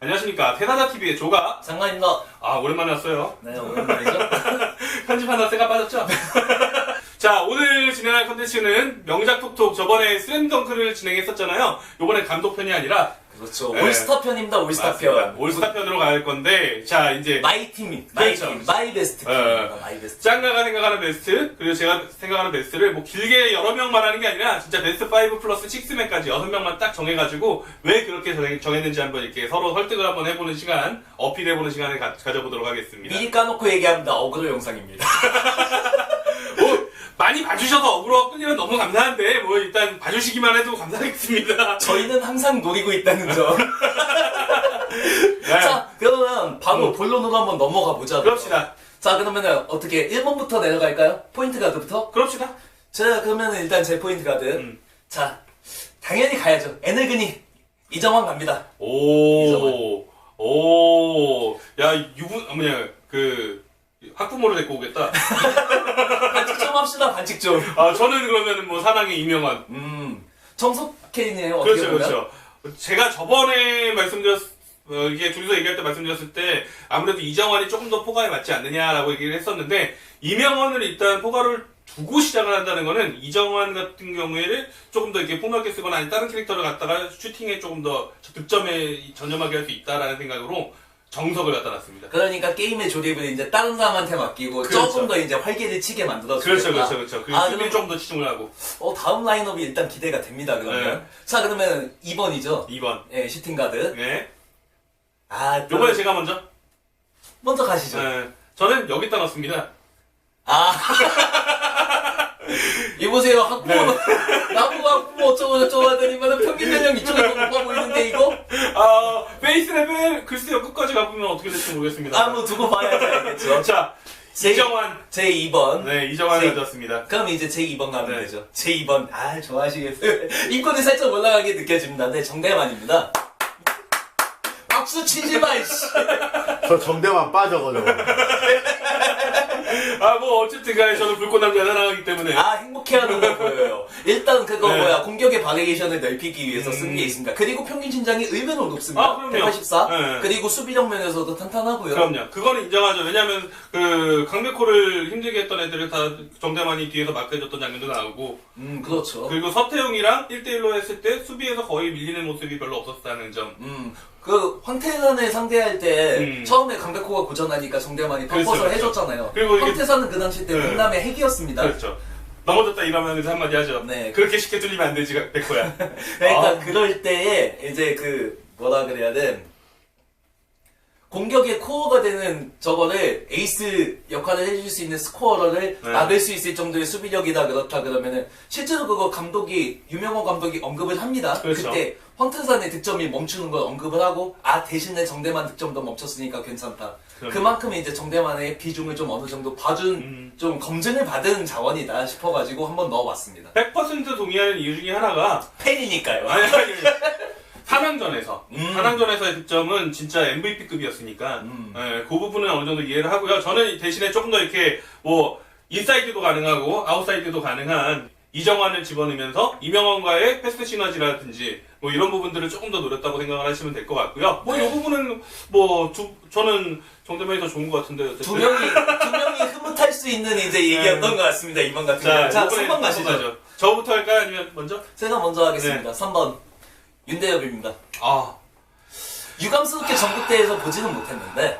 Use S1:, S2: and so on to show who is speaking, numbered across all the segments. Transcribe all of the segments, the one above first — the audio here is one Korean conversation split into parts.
S1: 안녕하십니까. 테나다TV의 조가.
S2: 장관입니다.
S1: 아, 오랜만에 왔어요.
S2: 네, 오랜만이죠?
S1: 편집하다 쇠가 빠졌죠? 자, 오늘 진행할 컨텐츠는 명작 톡톡 저번에 슬램덩크를 진행했었잖아요. 요번엔 감독편이 아니라
S2: 그렇죠.
S1: 네.
S2: 올스타 편입니다, 올스타
S1: 맞습니다.
S2: 편.
S1: 올스타 편으로 갈 건데, 자, 이제
S2: 마이 팀, 마이
S1: 그렇죠.
S2: 팀, 마이 베스트
S1: 어.
S2: 팀입니다, 마이 베스트.
S1: 짱가가 생각하는 베스트, 그리고 제가 생각하는 베스트를 뭐 길게 여러 명 말하는 게 아니라 진짜 베스트 5 플러스 6맨까지 6명만 딱 정해가지고 왜 그렇게 정했는지 한번 이렇게 서로 설득을 한번 해보는 시간, 어필해보는 시간을 가, 져보도록 하겠습니다.
S2: 미리 까놓고 얘기합니다. 어그로 영상입니다.
S1: 뭐, 많이 봐주셔서 억울로 끌리면 너무 감사한데, 뭐, 일단 봐주시기만 해도 감사하겠습니다.
S2: 저희는 항상 노리고 있다는 점.
S1: 네,
S2: 자, 그러면 바로
S1: 음.
S2: 본론으로 한번 넘어가 보자.
S1: 그럽시다.
S2: 자, 그러면은 어떻게 1번부터 내려갈까요? 포인트 가드부터?
S1: 그럽시다.
S2: 자, 그러면은 일단 제 포인트 가드.
S1: 음.
S2: 자, 당연히 가야죠. 에너그니. 이정환 갑니다.
S1: 오, 오, 야, 유분, 아, 뭐냐, 그, 학부모를 데리고 오겠다.
S2: 반칙 좀 합시다, 반칙 좀.
S1: 아, 저는 그러면은 뭐 사랑의 이명환.
S2: 음, 정석케이네요. 어떻게
S1: 그렇죠,
S2: 보면.
S1: 그렇죠. 제가 저번에 말씀드렸, 어, 이게 둘이서 얘기할 때 말씀드렸을 때 아무래도 이정환이 조금 더 포가에 맞지 않느냐라고 얘기를 했었는데 이명환을 일단 포가를 두고 시작을 한다는 거는 이정환 같은 경우에는 조금 더 이렇게 폭넓게 쓰거나 아니 다른 캐릭터를 갖다가 슈팅에 조금 더 득점에 전념하게 할 수 있다라는 생각으로 정석을 갖다 놨습니다.
S2: 그러니까 게임의 조립을 이제 다른 사람한테 맡기고
S1: 그렇죠.
S2: 조금 더 이제 활기를 치게 만들어
S1: 그렇죠. 그렇죠, 그렇죠. 그리고
S2: 아,
S1: 수비에
S2: 그럼
S1: 조금 더 치중을 하고.
S2: 어, 다음 라인업이 일단 기대가 됩니다, 그러면.
S1: 네.
S2: 자, 그러면 2번이죠.
S1: 2번.
S2: 예, 슈팅 가드.
S1: 네.
S2: 아, 또
S1: 요번에 제가 먼저.
S2: 먼저 가시죠.
S1: 네. 저는 여기다 넣습니다.
S2: 아. 이보세요, 학부모,
S1: 네.
S2: 나보고 학부모 어쩌고 저쩌고 하더니만 평균 연령 이쪽에 더 높아 보이는데, 이거?
S1: 아, 베이스 레벨 글쎄요 끝까지 가보면 어떻게 될지 모르겠습니다.
S2: 아, 뭐 두고 봐야지 알겠죠.
S1: 자,
S2: 제-
S1: 이정환.
S2: 제 2번.
S1: 네, 이정환을
S2: 제-
S1: 가져왔습니다.
S2: 그럼 이제 제 2번 가면
S1: 네.
S2: 되죠. 제 2번. 아, 좋아하시겠어요. 인권이 살짝 올라가게 느껴집니다. 네, 정대만입니다. 박수 치지 마, 이씨.
S3: 저 정대만 빠져가지고.
S1: 아, 뭐, 어쨌든 간에 저는 불꽃남자 사랑하기 때문에.
S2: 아, 행복해하는 거 보여요. 일단 그거
S1: 네.
S2: 뭐야, 공격의 바리에이션을 넓히기 위해서 쓴
S1: 음.
S2: 게 있습니다. 그리고 평균 신장이 의외로 높습니다.
S1: 아, 그럼요.
S2: 184.
S1: 네.
S2: 그리고 수비력 면에서도 탄탄하고요.
S1: 그럼요. 그거는 인정하죠. 왜냐면, 그, 강백호를 힘들게 했던 애들을 다 정대만이 뒤에서 맡겨줬던 장면도 나오고,
S2: 음, 그렇죠.
S1: 그리고 서태웅이랑 1대1로 했을 때 수비에서 거의 밀리는 모습이 별로 없었다는 점.
S2: 음, 그 황태산을 상대할 때
S1: 음.
S2: 처음에 강백호가 고전하니까 정대만이
S1: 그렇죠,
S2: ፐ포를
S1: 그렇죠.
S2: 해줬잖아요.
S1: 그리고 이게-
S2: 황태산은 그 당시 때
S1: 네.
S2: 강남의 핵이었습니다.
S1: 그렇죠. 넘어졌다 이러면 이제 한마디 하죠.
S2: 네.
S1: 그렇게 쉽게 뚫리면 안 되지, 백호야.
S2: 그러니까
S1: 아.
S2: 그럴 때에 이제 그 뭐라 그래야 돼 공격의 코어가 되는 저거를 에이스 역할을 해줄 수 있는 스코어러를
S1: 네.
S2: 막을 수 있을 정도의 수비력이다 그렇다 그러면은 실제로 그거 감독이 유명호 감독이 언급을 합니다.
S1: 그렇죠.
S2: 때 황태산의 득점이 멈추는 걸 언급을 하고 아 대신에 정대만 득점도 멈췄으니까 괜찮다.
S1: 그럼요.
S2: 그만큼 이제 정대만의 비중을 좀 어느 정도 봐준
S1: 음.
S2: 좀 검증을 받은 자원이다 싶어가지고 한번 넣어봤습니다.
S1: 100% 동의하는 이유 중에 하나가,
S2: 팬이니까요.
S1: 아니, 아니, 사랑전에서.
S2: 음.
S1: 사랑전에서의 득점은 진짜 MVP급이었으니까,
S2: 음.
S1: 예, 그 부분은 어느 정도 이해를 하고요. 저는 대신에 조금 더 이렇게, 뭐, 인사이드도 가능하고, 아웃사이드도 가능한 이정환을 집어넣으면서, 이명원과의 패스 시너지라든지, 뭐, 이런 부분들을 조금 더 노렸다고 생각을 하시면 될 것 같고요. 뭐, 이 부분은, 뭐, 두, 저는 정대만이 더 좋은 것 같은데, 어쨌든.
S2: 두 명이 두 명이 흐뭇할 수 있는 이제 얘기였던 것 같습니다 이번 같은
S1: 자,
S2: 경우. 자,
S1: 이번에
S2: 3번 가시죠.
S1: 넘어가죠. 저부터 할까요? 아니면 먼저?
S2: 제가 먼저 하겠습니다. 3번 윤대엽입니다.
S1: 아,
S2: 유감스럽게 전국대회에서 보지는 못했는데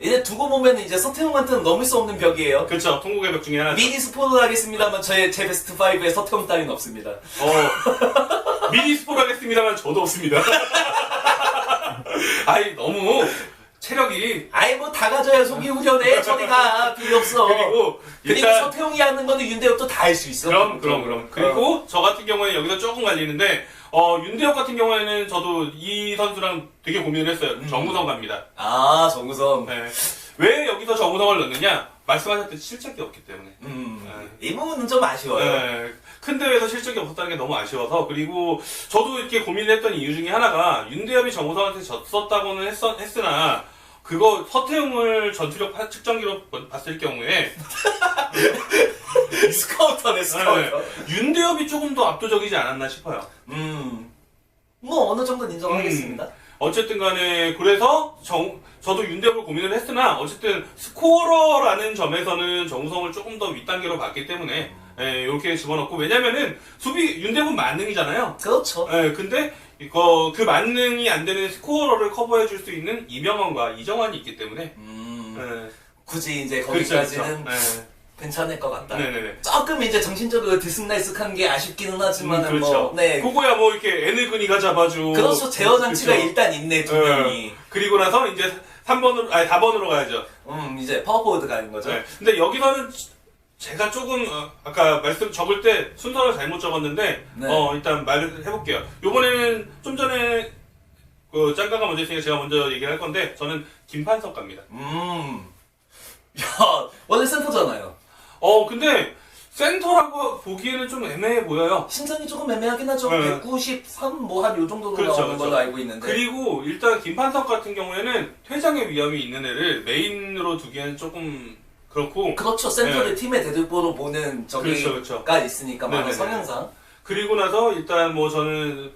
S2: 이제 두고 보면 이제 서태웅한테는 넘을 수 없는 벽이에요.
S1: 그렇죠. 통곡의 벽 중에 하나.
S2: 미니 스포를 하겠습니다만 저의 제 베스트 5에 서태웅 따위는 없습니다.
S1: 어, 미니 스포를 하겠습니다,만 저도 없습니다. 아이, 너무 체력이.
S2: 아이 뭐다 가져야 속이 후련해 저리가 필요 없어.
S1: 그리고,
S2: 그리고
S1: 일단,
S2: 서태웅이 하는 거는 윤대엽도 다 할 수 있어.
S1: 그럼, 그럼, 그럼. 그리고 저 같은 경우에 여기서 조금 갈리는데, 어, 윤대혁 같은 경우에는 저도 이 선수랑 되게 고민을 했어요. 정우성 갑니다.
S2: 아 정우성.
S1: 네. 왜 여기서 정우성을 넣느냐? 말씀하셨듯이 실책이 없기 때문에.
S2: 음, 이 부분은 좀 아쉬워요.
S1: 네, 큰 대회에서 실적이 없었다는 게 너무 아쉬워서 그리고 저도 이렇게 고민을 했던 이유 중에 하나가 윤대엽이 정우성한테 졌었다고는 했었, 했으나 그거 서태웅을 전투력 파- 측정기로 봤을 경우에
S2: 스카우터네 스카우터.
S1: 네, 윤대엽이 조금 더 압도적이지 않았나 싶어요.
S2: 음, 뭐 어느 정도는 인정하겠습니다.
S1: 어쨌든 간에 그래서 정, 저도 윤대호를 고민을 했으나 어쨌든 스코어러라는 점에서는 정우성을 조금 더 윗단계로 봤기 때문에 예, 이렇게 집어넣고 왜냐면은 수비 윤대호는 만능이잖아요.
S2: 그렇죠.
S1: 예, 근데 이거 그 만능이 안 되는 스코어러를 커버해 줄 수 있는 이명헌과 이정환이 있기 때문에
S2: 음,
S1: 예,
S2: 굳이 이제
S1: 그렇죠,
S2: 거기까지는
S1: 그렇죠.
S2: 괜찮을 것 같다.
S1: 예, 네네네.
S2: 조금 이제 정신적으로 들쑥날쑥한 게 아쉽기는 하지만
S1: 음,
S2: 은
S1: 그렇죠.
S2: 뭐, 네.
S1: 그거야 뭐 이렇게 애늙은이가 잡아주고
S2: 그렇죠. 제어 장치가
S1: 그렇죠.
S2: 일단 있네, 두
S1: 예.
S2: 명이.
S1: 그리고 나서 이제 3번으로 아니 4번으로 가야죠.
S2: 음, 이제 파워포워드가 아닌 거죠.
S1: 네. 근데 여기서는 제가 조금 어, 아까 말씀 적을 때 순서를 잘못 적었는데
S2: 네.
S1: 어 일단 말을 해볼게요. 요번에는 좀 전에 그 짱가가 먼저 했으니까 제가 먼저 얘기를 할 건데 저는 김판석 갑니다.
S2: 음. 야, 원래 센터잖아요.
S1: 어 근데 센터라고 보기에는 좀 애매해 보여요.
S2: 신장이 조금 애매하긴 하죠.
S1: 네.
S2: 193, 뭐 한 요 정도로
S1: 그렇죠,
S2: 나오는 걸로
S1: 그렇죠.
S2: 알고 있는데.
S1: 그리고 일단 김판석 같은 경우에는 퇴장의 위험이 있는 애를 메인으로 두기에는 조금 그렇고
S2: 그렇죠. 센터를 팀의 대들보로 보는 저기가
S1: 네. 그렇죠, 그렇죠.
S2: 있으니까, 만화
S1: 네네네.
S2: 성향상.
S1: 그리고 나서 일단 뭐 저는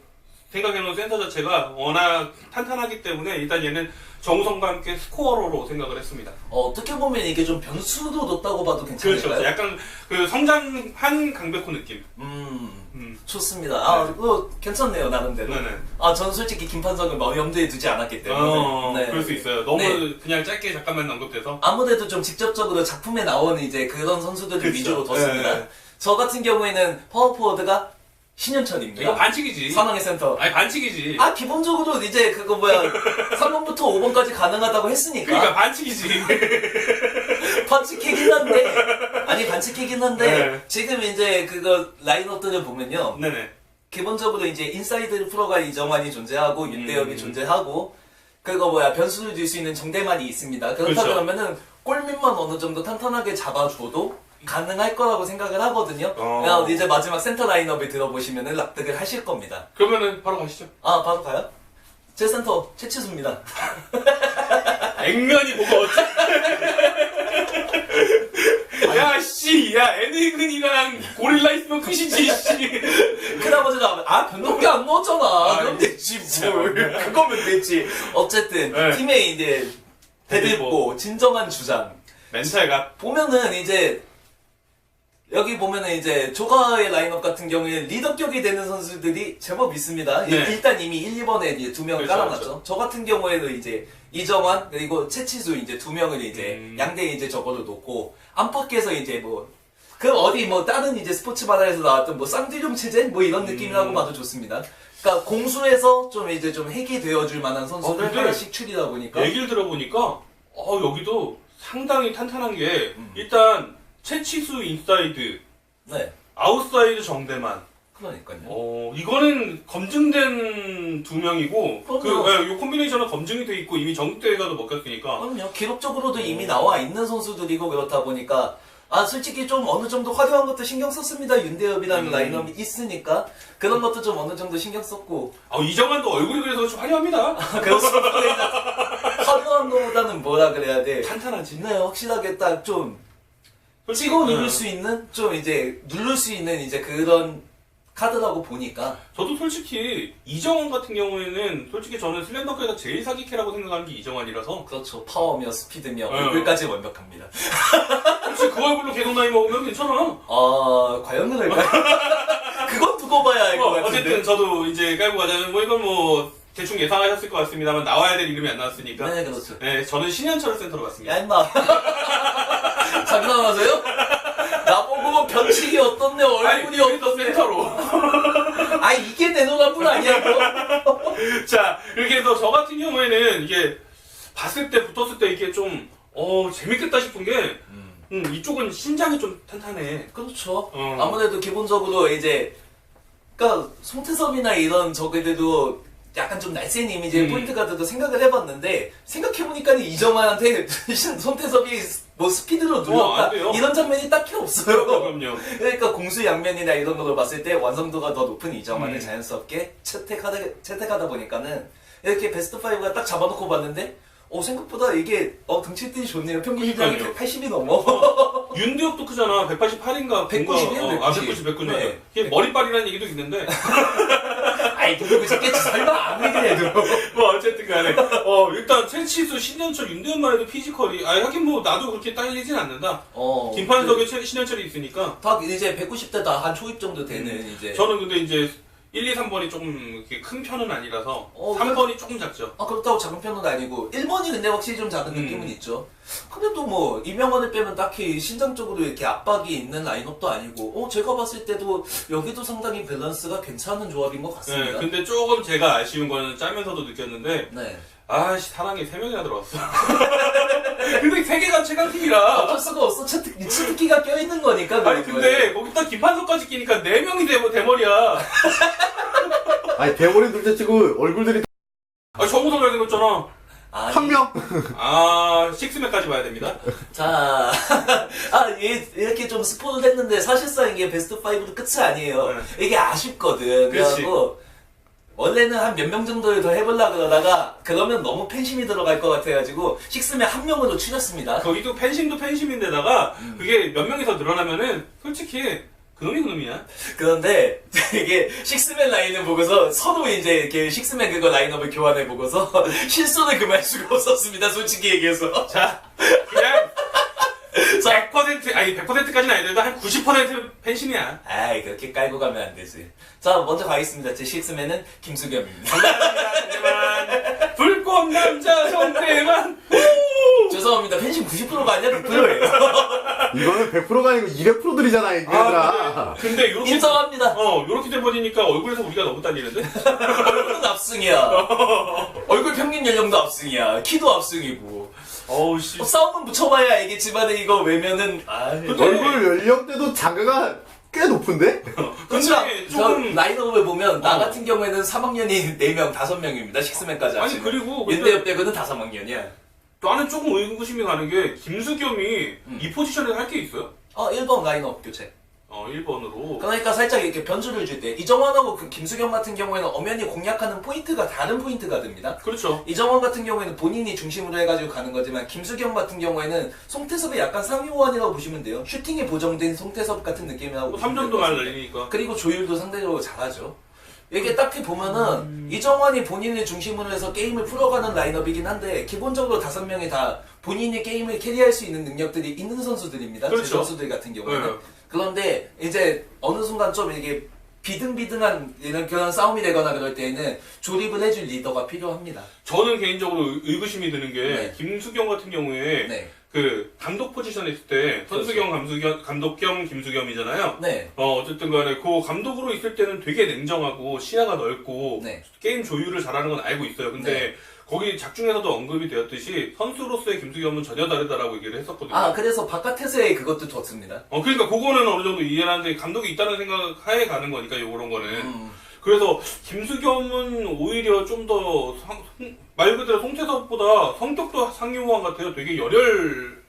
S1: 생각해놓은 센터 자체가 워낙 탄탄하기 때문에 일단 얘는 정우성과 함께 스코어로로 생각을 했습니다.
S2: 어, 어떻게 보면 이게 좀 변수도 높다고 봐도 괜찮을까요?
S1: 그렇죠. 약간 그 성장한 강백호 느낌.
S2: 음,
S1: 음.
S2: 좋습니다. 아, 그거 괜찮네요, 나름대로.
S1: 네네.
S2: 아, 저는 솔직히 김판석은 뭐 염두에 두지 않았기 때문에.
S1: 어,
S2: 네.
S1: 그럴 수 있어요. 너무
S2: 네.
S1: 그냥 짧게 잠깐만 언급돼서.
S2: 아무래도 좀 직접적으로 작품에 나오는 이제 그런 선수들을
S1: 그렇죠.
S2: 위주로 뒀습니다.
S1: 네.
S2: 저 같은 경우에는 파워포워드가 신현철입니다.
S1: 이거 반칙이지.
S2: 산왕의 센터.
S1: 아니 반칙이지.
S2: 아, 기본적으로 이제 그거 뭐야. 3번부터 5번까지 가능하다고 했으니까.
S1: 그러니까 반칙이지.
S2: 반칙이긴 한데. 아니, 반칙이긴 한데.
S1: 네.
S2: 지금 이제 그거 라인업들을 보면요.
S1: 네네.
S2: 기본적으로 이제 인사이드 프로가 이정환이 존재하고 윤대엽이
S1: 음.
S2: 존재하고 그거 뭐야 변수를 줄 수 있는 정대만이 있습니다. 그렇다
S1: 그렇죠.
S2: 그러면은 골밑만 어느 정도 탄탄하게 잡아줘도 가능할 거라고 생각을 하거든요.
S1: 어.
S2: 그냥 이제 마지막 센터 라인업을 들어보시면은 납득을 하실 겁니다.
S1: 그러면은 바로 가시죠.
S2: 아 바로 가요? 제 센터 최치수입니다.
S1: 액면이 뭐가 어째? 야, 씨, 야, 애니근이랑 고릴라 있으면 끝이지, 씨.
S2: 그 나머지가 아 변동기 안 넣었잖아.
S1: 아,
S2: 그럼 됐지. 뭘. 그거면 됐지. 어쨌든
S1: 네.
S2: 팀의 이제 대들보 진정한 주장.
S1: 멘탈 가.
S2: 보면은 이제 여기 보면은 이제 조가의 라인업 같은 경우에 리더격이 되는 선수들이 제법 있습니다. 일-
S1: 네.
S2: 일단 이미 1, 2번에 이제 두 명을
S1: 그렇죠,
S2: 깔아놨죠. 저 같은 경우에는 이제 이정환 그리고 채치수 이제 두 명을 이제
S1: 음.
S2: 양대 이제 저거로 놓고 안팎에서 이제 뭐 그 어디 뭐 다른 이제 스포츠 바다에서 나왔던 뭐 쌍두룡 체제 뭐 이런 느낌이라고
S1: 음.
S2: 봐도 좋습니다. 그러니까 공수에서 좀 이제 좀 핵이 되어줄 만한 선수를
S1: 어,
S2: 하나씩 추리다 보니까
S1: 얘기를 들어보니까, 어, 여기도 상당히 탄탄한 게,
S2: 음.
S1: 일단, 채치수 인사이드,
S2: 네
S1: 아웃사이드 정대만.
S2: 그러니까요.
S1: 어, 이거는 검증된 두 명이고, 그,
S2: 그럼요.
S1: 예, 이 콤비네이션은 검증이 돼 있고, 이미 전국대회가도 먹혔으니까.
S2: 그럼요. 기록적으로도 이미 나와 있는 선수들이고 그렇다 보니까 아 솔직히 좀 어느 정도 화려한 것도 신경 썼습니다. 윤대엽이라는
S1: 음.
S2: 라인업이 있으니까 그런 것도 좀 어느 정도 신경 썼고
S1: 아, 이정환도 얼굴이 그래서 좀 화려합니다.
S2: 그렇습니다. 화려한 것보다는 뭐라 그래야 돼.
S1: 탄탄하지.
S2: 네, 확실하게 딱 좀 찍어 누를
S1: 예.
S2: 수 있는 좀 이제 누를 수 있는 이제 그런 카드라고 보니까
S1: 저도 솔직히 이정환 같은 경우에는 솔직히 저는 슬램덩크에서 제일 사기캐라고 생각하는 게 이정환이라서
S2: 그렇죠 파워며 스피드며
S1: 어.
S2: 얼굴까지 완벽합니다.
S1: 혹시 그 얼굴로 개동 나이 먹으면 괜찮아.
S2: 아 과연 그럴까요? 그건 두고 봐야 알것
S1: 뭐,
S2: 같은데.
S1: 어쨌든 저도 이제 깔고 가자면 뭐 이건 뭐 대충 예상하셨을 것 같습니다만 나와야 될 이름이 안 나왔으니까.
S2: 네 그렇죠.
S1: 네, 저는 신현철을 센터로 봤습니다.
S2: 야 임마 장난하세요? 나보고 변칙이 어떻네 얼굴이 어떻네
S1: 센터로.
S2: 아 이게 내노란분 아니야 이거?
S1: 자, 이렇게 해서 저 같은 경우에는 이게 봤을 때 붙었을 때 이게 좀 어, 재밌겠다 싶은 게 음, 이쪽은 신장이 좀 탄탄해.
S2: 그렇죠
S1: 어.
S2: 아무래도 기본적으로 이제 그니까 송태섭이나 이런 저기들도 약간 좀 날쌘 이미지의
S1: 음.
S2: 포인트가 돼도 생각을 해봤는데 생각해보니까 이정환한테 손태섭이 뭐 스피드로
S1: 어, 안
S2: 눌렀다
S1: 돼요.
S2: 이런 장면이 딱히 없어요
S1: 그럼요.
S2: 그러니까 공수 양면이나 이런 걸로 봤을 때 완성도가 더 높은 이정환을
S1: 음.
S2: 자연스럽게 채택하다, 채택하다 보니까는 이렇게 베스트 5가 딱 잡아놓고 봤는데 어 생각보다 이게 어 등치들이 좋네요 평균
S1: 그러니까요.
S2: 180이 넘어
S1: 윤대엽도 크잖아. 188인가?
S2: 190 이요?
S1: 아,
S2: 190.
S1: 190, 190.
S2: 네.
S1: 이게 머리빨이라는 얘기도 있는데.
S2: 아 아이 누구 짓겠지 설마 아무리 그래도.
S1: 뭐 어쨌든 간에 어 일단 최치수 신현철 윤대현만 해도 피지컬이 아 하긴 뭐 나도 그렇게 딸리진 않는다
S2: 어.
S1: 김판석에 최- 신현철이 있으니까
S2: 딱 이제 190대 다 한 초입 정도 되는 이제.
S1: 저는 근데 이제 1, 2, 3번이 조금 이렇게 큰 편은 아니라서
S2: 어,
S1: 3번이 조금 작죠
S2: 아 그렇다고 작은 편은 아니고 1번이 근데 확실히 좀 작은
S1: 음.
S2: 느낌은 있죠. 근데 또 뭐 이명헌을 빼면 딱히 신장적으로 이렇게 압박이 있는 라인업도 아니고 어 제가 봤을 때도 여기도 상당히 밸런스가 괜찮은 조합인 것
S1: 네,
S2: 같습니다.
S1: 근데 조금 제가 아쉬운 거는 짜면서도 느꼈는데
S2: 네.
S1: 아씨 사랑이 3명이나 들어왔어 근데 세개가 최강팀이라
S2: 어쩔 수가 없어. 치트키, 치트키가 껴있는 거니까.
S1: 아니
S2: 그런
S1: 근데 거기다 김판석까지 끼니까 4명이 대, 대머리야
S3: 아니 대머리 둘째 치고 얼굴들이
S1: 아 정우성 잘생겼잖아
S2: 아니,
S3: 한 명.
S1: 아 식스맨까지 봐야 됩니다
S2: 자, 아, 예, 이렇게 좀 스포를 했는데 사실상 이게 베스트 5도 끝이 아니에요.
S1: 네.
S2: 이게 아쉽거든.
S1: 그렇지.
S2: 그래갖고 원래는 한 몇 명 정도를 더 해보려 그러다가 그러면 너무 팬심이 들어갈 것 같아가지고 식스맨 한 명으로 추렸습니다.
S1: 거기도 팬심도 팬심인데다가 그게 몇 명이서 늘어나면은 솔직히 그놈이 그놈이야
S2: 그런데 이게 식스맨 라인을 보고서 서로 이제 이렇게 식스맨 그거 라인업을 교환해 보고서 실수를 금할 수가 없었습니다. 솔직히 얘기해서.
S1: 자 그냥
S2: 자,
S1: 100% 아니 100%까지는 아니더라도 한 90% 팬심이야
S2: 아이 그렇게 깔고 가면 안 되지. 자, 먼저 가겠습니다. 제 식스맨은 김수겸입니다.
S1: 불꽃 남자 정대만
S2: 죄송합니다. 팬심 90%가 아니라 100%예요.
S3: 이거는 100%가 아니고 200%들이잖아
S1: 아
S3: 얘들아.
S1: 근데, 근데 요렇게
S2: 인정합니다.
S1: 어 요렇게 돼버리니까 얼굴에서 우리가 너무 딸리는데
S2: 얼굴은 압승이야. 얼굴 평균 연령도 압승이야. 키도 압승이고.
S1: 어우 씨
S2: 어, 싸움은 붙여봐야 알겠지만 이거 외면은 아.
S1: 근데-
S3: 얼굴 연령대도 장가가 꽤 높은데?
S2: 근데
S1: 근데
S2: 저
S1: 조금
S2: 라인업을 보면 나
S1: 어.
S2: 같은 경우에는 3학년이 4명, 5명입니다. 식스맨까지
S1: 아니. 그리고 근데
S2: 윤대엽 빼고는 다 3학년이야.
S1: 나는 조금 의구심이 가는 게 김수겸이
S2: 음.
S1: 이 포지션에 할게 있어요?
S2: 어, 1번 라인업 교체.
S1: 어 1번으로
S2: 그러니까 살짝 이렇게 변수를 줄 때 이정환하고 그 김수경 같은 경우에는 엄연히 공략하는 포인트가 다른 포인트가 됩니다.
S1: 그렇죠
S2: 이정원 같은 경우에는 본인이 중심으로 해가지고 가는 거지만 김수경 같은 경우에는 송태섭의 약간 상위호환이라고 보시면 돼요. 슈팅에 보정된 송태섭 같은 느낌이라고
S1: 뭐
S2: 보시면
S1: 3점도
S2: 될것
S1: 많이
S2: 같습니다.
S1: 날리니까
S2: 그리고 조율도 상대적으로 잘하죠. 이게 딱히 보면은 이정환이 본인을 중심으로 해서 게임을 풀어가는 라인업이긴 한데 기본적으로 다섯 명이 다 본인이 게임을 캐리할 수 있는 능력들이 있는 선수들입니다.
S1: 그렇죠.
S2: 제 선수들 같은 경우에는.
S1: 네.
S2: 그런데 이제 어느 순간 좀 이게 비등비등한 이런 그런 싸움이 되거나 그럴 때에는 조립을 해줄 리더가 필요합니다.
S1: 저는 개인적으로 의- 의구심이 드는 게
S2: 네.
S1: 김수겸 같은 경우에
S2: 네.
S1: 그 감독 포지션에 있을 때 선수겸 감수겸 감독 겸 김수겸이잖아요
S2: 네.
S1: 어 어쨌든 간에 그 감독으로 있을 때는 되게 냉정하고 시야가 넓고
S2: 네.
S1: 게임 조율을 잘하는 건 알고 있어요 근데
S2: 네.
S1: 거기 작중에서도 언급이 되었듯이 선수로서의 김수겸은 전혀 다르다라고 얘기를 했었거든요
S2: 아 그래서 바깥에서의 그것도 좋습니다.
S1: 어, 그러니까 그거는 어느 정도 이해를 하는데 감독이 있다는 생각 하에 가는 거니까 요런 거는.
S2: 음.
S1: 그래서 김수겸은 오히려 좀 더 말 그대로 송태섭보다 성격도 상용호환 같아요. 되게 열혈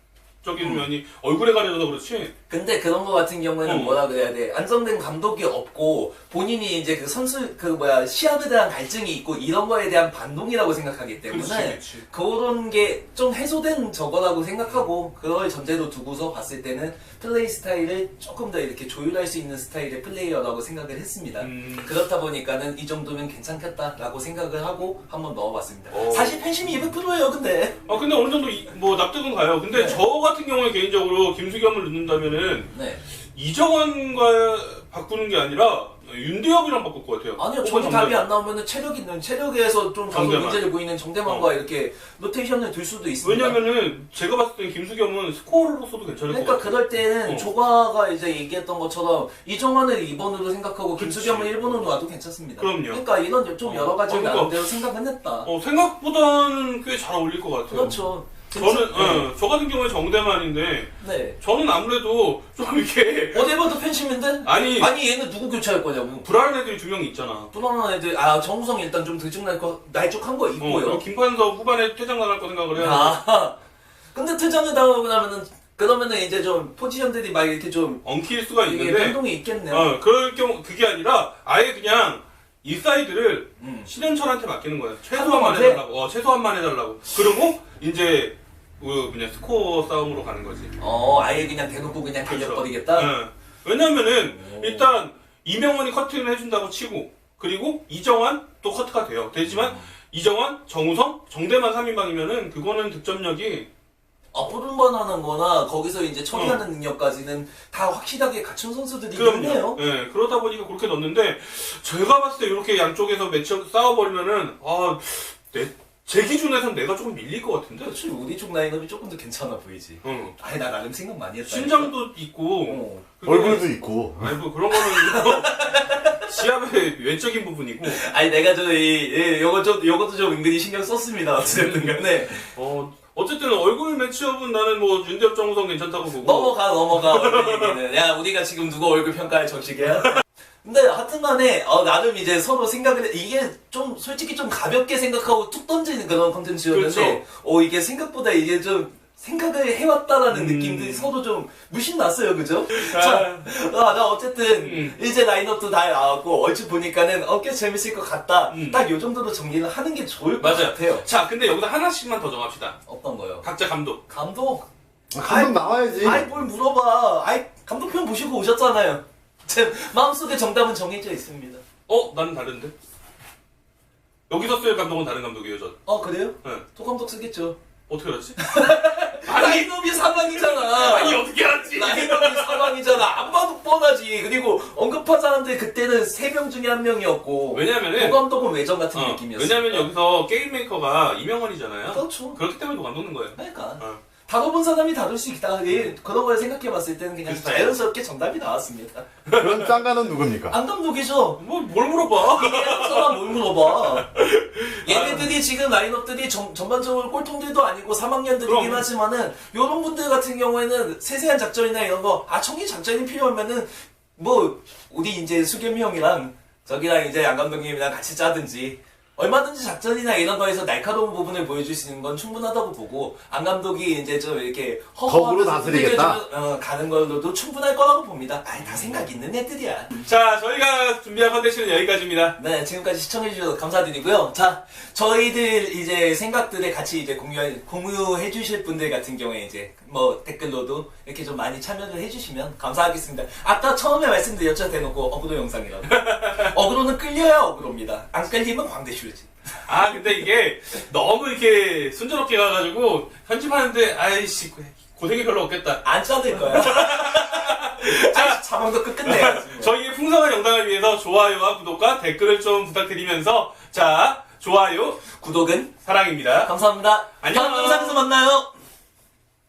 S1: 적인
S2: 음.
S1: 면이 얼굴에 가려져서 그렇지.
S2: 근데 그런 거 같은 경우에는
S1: 어.
S2: 뭐라 그래야 돼 안정된 감독이 없고 본인이 이제 그 선수 그 뭐야 시합에 대한 갈증이 있고 이런 거에 대한 반동이라고 생각하기 때문에
S1: 그렇지, 그렇지.
S2: 그런 게 좀 해소된 저거라고 생각하고 그걸 전제로 두고서 봤을 때는 플레이 스타일을 조금 더 이렇게 조율할 수 있는 스타일의 플레이어라고 생각을 했습니다.
S1: 음.
S2: 그렇다 보니까는 이 정도면 괜찮겠다라고 생각을 하고 한번 넣어봤습니다.
S1: 어.
S2: 사실 팬심이 200%예요, 근데.
S1: 아 근데 어느 정도 이- 뭐 납득은 가요. 근데
S2: 네.
S1: 저 같은 경우에 개인적으로 김수겸을 넣는다면은
S2: 네.
S1: 이정환과 바꾸는 게 아니라 윤대엽이랑 바꿀 것 같아요.
S2: 아니요, 저기. 답이 안 나오면은 체력 있는 체력에서 좀
S1: 정대만.
S2: 문제를 보이는 정대만과 이렇게 로테이션을 둘 수도 있습니다.
S1: 왜냐면은 제가 봤을 때 김수겸은 스코어로서도 괜찮을 것
S2: 그러니까
S1: 같아요.
S2: 그럴 때는
S1: 어.
S2: 조가가 이제 얘기했던 것처럼 이정환을 2번으로 생각하고 김수겸을 1번으로 놔도 괜찮습니다.
S1: 그럼요.
S2: 그러니까 이런 좀
S1: 어.
S2: 여러 가지
S1: 어, 그러니까.
S2: 나름대로 생각은 했다.
S1: 어, 생각보다는 꽤 잘 어울릴 것 같아요.
S2: 그렇죠.
S1: 저는, 어, 저 같은 경우에 정대만인데,
S2: 네.
S1: 저는 아무래도 좀 이렇게,
S2: 어디 봐도 팬심인데?
S1: 아니,
S2: 아니 얘는 누구 교체할 거냐고.
S1: 불안한 애들이 두 명 있잖아.
S2: 불안한 애들 아 정우성 일단 좀 들쭉날 거 날쭉한 거
S1: 어,
S2: 있고요.
S1: 그리고 김판석 후반에 퇴장 나갈 거 생각을 해야
S2: 아 근데 퇴장을 당하고 나면은 그러면은 이제 좀 포지션들이 막 이렇게 좀
S1: 엉킬 수가
S2: 이게
S1: 있는데,
S2: 변동이 있겠네요.
S1: 어, 그럴 경우, 그게 아니라, 아예 그냥, 이 사이드를
S2: 음.
S1: 신현철한테 맡기는 거야.
S2: 한
S1: 최소한만? 해달라고. 어, 최소한만 해달라고. 그리고, 이제, 그, 그냥 스코어 싸움으로 가는 거지.
S2: 어 아예 그냥 대놓고 그냥
S1: 그렇죠.
S2: 달려버리겠다.
S1: 예. 왜냐면은
S2: 오.
S1: 일단 이명원이 커팅을 해준다고 치고 그리고 이정환 또 커트가 돼요. 되지만 이정환, 정우성, 정대만 3인방이면은 그거는 득점력이
S2: 앞부분만 하는 거나 거기서 이제 처리하는 능력까지는 다 확실하게 갖춘 선수들이긴
S1: 어. 그럼요.
S2: 해요.
S1: 예, 그러다 보니까 그렇게 넣는데 제가 봤을 때 이렇게 양쪽에서 매치업 싸워버리면은 아, 내, 제 기준에선 내가 조금 밀릴 것 같은데.
S2: 그렇지 우리 쪽 라인업이 조금 더 괜찮아 보이지.
S1: 응.
S2: 아니 나 나름 생각 많이 했다.
S1: 신장도 있고
S2: 어.
S1: 그게-
S3: 얼굴도 있고.
S1: 아니 뭐 그런 거는 뭐 시합의 외적인 부분이고
S2: 아니 내가 저이 예, 요거 좀 요것도 좀 은근히 신경 썼습니다. 어쨌든 간에
S1: 어 어쨌든 얼굴 매치업은 나는 뭐 윤대엽 정우성 괜찮다고 보고
S2: 넘어가 넘어가 얘기는. 야 우리가 지금 누구 얼굴 평가할 정식이야? 근데 하여튼간에 어, 나름 이제 서로 생각을 해- 이게 좀 솔직히 좀 가볍게 생각하고 툭 던지는 그런 컨텐츠였는데
S1: 그렇죠.
S2: 어 이게 생각보다 이게 좀 생각을 해왔다라는
S1: 음.
S2: 느낌들이 서로 좀 무신 났어요 그죠?
S1: 아.
S2: 자, 아, 나 어쨌든
S1: 음.
S2: 이제 라인업도 다 나왔고 얼추 보니까는 어꽤 재밌을 것 같다
S1: 음.
S2: 딱요 정도로 정리를 하는 게 좋을 것
S1: 맞아요.
S2: 같아요
S1: 자 근데 여기서 하나씩만 더 정합시다.
S2: 어떤 거요?
S1: 각자 감독.
S2: 감독
S3: 감독 나와야지.
S2: 아이 뭘 물어봐. 아이 감독편 보시고 오셨잖아요. 제 마음속에 정답은 정해져 있습니다.
S1: 어 나는 다른데. 여기서 쓸 감독은 다른 감독이에요 전.
S2: 어 그래요?
S1: 네.
S2: 도 감독 쓰겠죠.
S1: 어떻게 알았지?
S2: 라인업이 사망이잖아.
S1: 아니 어떻게 알았지?
S2: 라인업이 사망이잖아. 안 봐도 뻔하지. 그리고 언급한 사람들 그때는 세 명 중에 한 명이었고.
S1: 왜냐면은
S2: 도 감독은 외전 같은
S1: 어,
S2: 느낌이었어.
S1: 왜냐면 여기서 게임 메이커가 이명헌이잖아요.
S2: 그렇죠.
S1: 그렇기 때문에 더 감독는 거예요.
S2: 그러니까
S1: 어.
S2: 다뤄본 사람이 다룰 수 있다. 예, 그런 걸 생각해 봤을 때는 그냥
S1: 비슷해요.
S2: 자연스럽게 정답이 나왔습니다.
S3: 그럼 짱가는 누굽니까?
S2: 안 감독이죠.
S1: 뭐 뭘 물어봐?
S2: 얘네들 사람 뭘 물어봐. 얘네들이 지금 라인업들이 전, 전반적으로 꼴통들도 아니고 3학년들이긴
S1: 그럼.
S2: 하지만은 요런 분들 같은 경우에는 세세한 작전이나 이런 거, 아, 청기 작전이 필요하면은 뭐, 우리 이제 수겸이 형이랑 저기랑 이제 양 감독님이랑 같이 짜든지 얼마든지 작전이나 이런 거에서 날카로운 부분을 보여줄 수 있는 건 충분하다고 보고 안 감독이 이제 좀 이렇게 허허하면서
S3: 다스리겠다?
S2: 어, 가는 걸로도 충분할 거라고 봅니다. 아이 다 생각 있는 애들이야.
S1: 자 저희가 준비한 컨텐츠는 여기까지입니다.
S2: 네, 지금까지 시청해 주셔서 감사드리고요. 자, 저희들 이제 생각들을 같이 이제 공유해, 공유해 주실 분들 같은 경우에 이제 뭐 댓글로도 이렇게 좀 많이 참여를 해주시면 감사하겠습니다. 아까 처음에 말씀드렸죠, 대놓고 어그로 영상이라고. 어그로는 끌려야 어그로입니다. 안 끌리면 광대슈 지.
S1: 아 근데 이게 너무 이렇게 순조롭게 가가지고 편집하는데 아이씨 고생이 별로 없겠다.
S2: 안 짜낼 거야. 자, 자방도 끝끝내야지.
S1: 저희의 풍성한 영상을 위해서 좋아요와 구독과 댓글을 좀 부탁드리면서 자 좋아요
S2: 구독은
S1: 사랑입니다.
S2: 감사합니다.
S1: 안녕.
S2: 다음 영상에서 만나요.